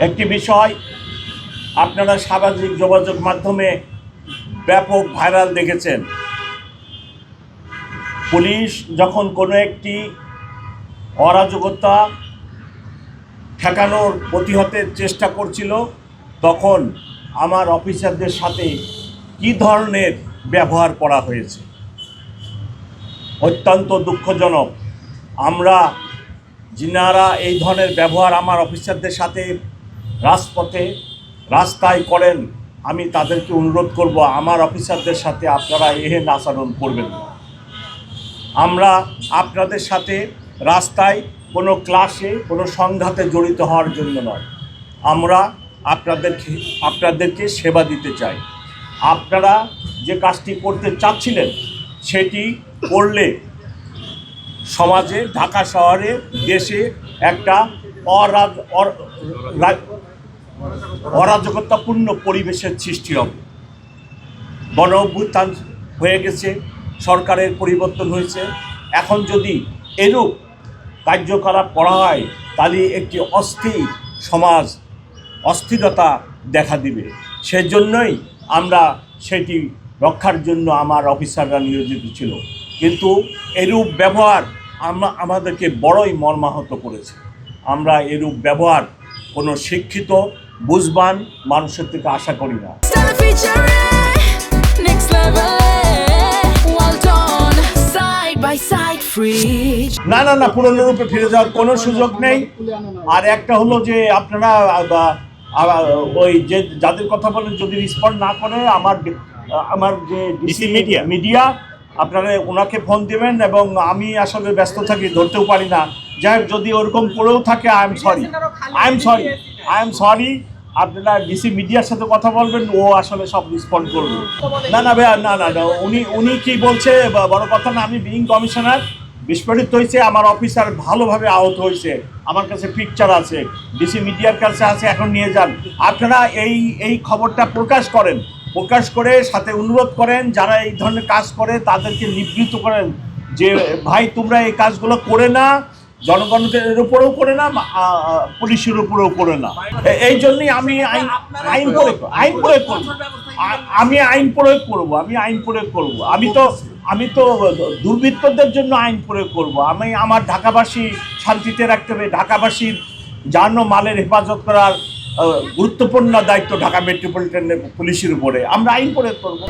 একটি বিষয়, আপনারা সামাজিক যোগাযোগ মাধ্যমে ব্যাপক ভাইরাল দেখেছেন। পুলিশ যখন কোনো একটি অরাজকতা ঠেকানোর প্রতিহতের চেষ্টা করছিল, তখন আমার অফিসারদের সাথে কী ধরনের ব্যবহার করা হয়েছে? অত্যন্ত দুঃখজনক। আমরা, যিনারা এই ধরনের ব্যবহার আমার অফিসারদের সাথে রাজপথে রাস্তায় করেন, আমি তাদেরকে অনুরোধ করব, আমার অফিসারদের সাথে আপনারা এহেন আচরণ করবেন আমরা আপনাদের সাথে রাস্তায় কোনো ক্লাসে, কোনো সংঘাতে জড়িত হওয়ার জন্য নয়। আমরা আপনাদেরকে আপনাদেরকে সেবা দিতে চাই। আপনারা যে কাজটি করতে চাচ্ছিলেন, সেটি করলে সমাজে, ঢাকা শহরে দেশে একটা অরাজ অরাজকতাপূর্ণ পরিবেশের সৃষ্টি হবে। গণ অভ্যুত্থান হয়ে গেছে, সরকারের পরিবর্তন হয়েছে। এখন যদি এরূপ কার্যকলাপ করা হয়, তাহলে একটি অস্থির সমাজ অস্থিরতা দেখা দিবে। সেজন্যই আমরা সেটি রক্ষার জন্য আমার অফিসাররা নিয়োজিত ছিল। কিন্তু এরূপ ব্যবহার আমরা, আমাদেরকে বড়ই মর্মাহত করেছে। আমরা এরূপ ব্যবহার কোনো শিক্ষিত বুঝবান মানুষের থেকে আশা করি না. না না না পুরনো রূপে ফিরে যাওয়ার কোনো সুযোগ নেই। আর একটা হলো যে আপনারা ওই যে যাদের কথা বলেন যদি রেসপন্ড না করে আমার আমার যে ডিসি মিডিয়া মিডিয়া আপনারা ওনাকে ফোন দিবেন এবং আমি আসলে ব্যস্ত থাকি ধরতেও পারি না। যাই হোক যদি ওরকম করেও থাকে I am sorry I am sorry I am sorry আপনারা ডিসি মিডিয়ার সাথে কথা বলবেন, ও আসলে সব রেসপন্ড করবে। না না, ভাইয়া, না না না, উনি উনি কি বলছে বড় কথা না, আমি বিং কমিশনার বিস্ফোরিত হয়েছে, আমার অফিসার ভালোভাবে আহত হয়েছে, আমার কাছে পিকচার আছে ডিসি মিডিয়ার কাছে আছে, এখন নিয়ে যান। আপনারা এই এই খবরটা প্রকাশ করেন, প্রকাশ করে সাথে অনুরোধ করেন, যারা এই ধরনের কাজ করে, তাদেরকে নিবৃত্ত করেন, যে, ভাই, তোমরা এই কাজগুলো করে না জনগণের উপরেও করে না পুলিশের উপরেও করে না। এই জন্যই আমি আইন আইন প্রয়োগ আইন প্রয়োগ করব। আমি আইন প্রয়োগ করব আমি আইন প্রয়োগ করব। আমি তো আমি তো দুর্বৃত্তদের জন্য আইন প্রয়োগ করব। আমি আমার ঢাকাবাসী শান্তিতে রাখতে হবে। ঢাকাবাসীর জানো মালের হেফাজত করার গুরুত্বপূর্ণ দায়িত্ব ঢাকা মেট্রোপলিটন পুলিশের উপরে। আমরা আইন প্রয়োগ করব।